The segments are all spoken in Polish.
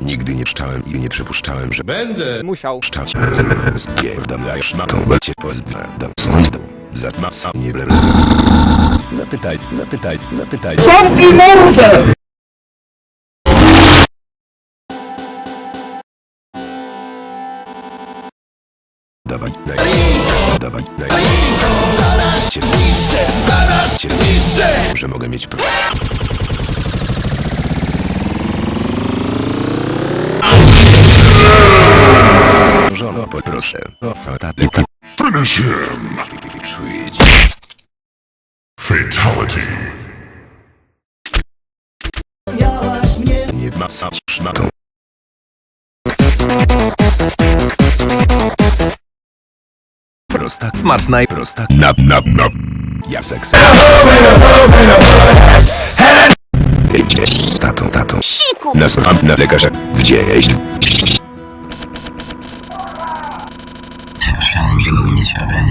Nigdy nie szczałem i nie przypuszczałem, że Będę. Musiał. szczać spierdalasz na tą cię pozwę do sądu. Za masa nie ble. Zapytaj, zapytaj, zapytaj. Zamknij mordę! Dawaj, daj, dawaj, daj. Zaraz cię zniszczę, zaraz cię zniszczę. Że mogę mieć pro... Żono, poproszę. O, fatality. Finish him! Czuję Fatality. nie masa szmatą. Prostak, Smacznej. prostak, nap, nap, nap. Ja seks. Idzie z tatą, tatą. Siku! Nazwam na lekarza. Wdzieść.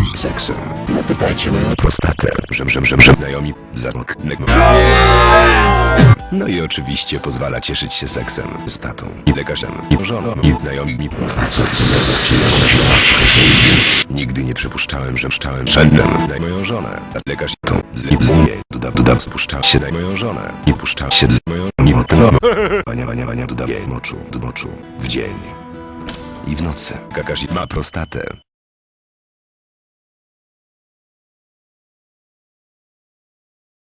Z Seksem. Zapytajcie o prostatę. Żem, żem, żem, żem. Znajomi. Zamok. No i oczywiście pozwala cieszyć się seksem z tatą i lekarzem i żoną i znajomymi. Nigdy nie przypuszczałem, że szczałem szennem na moją żonę. Lekarz tą z Libznie Duda Duda spuszcza się na moją żonę i puszcza się z moją mimo tym Wania wania wania Duda jej moczu, moczu w dzień i w nocy. Kakashi ma prostatę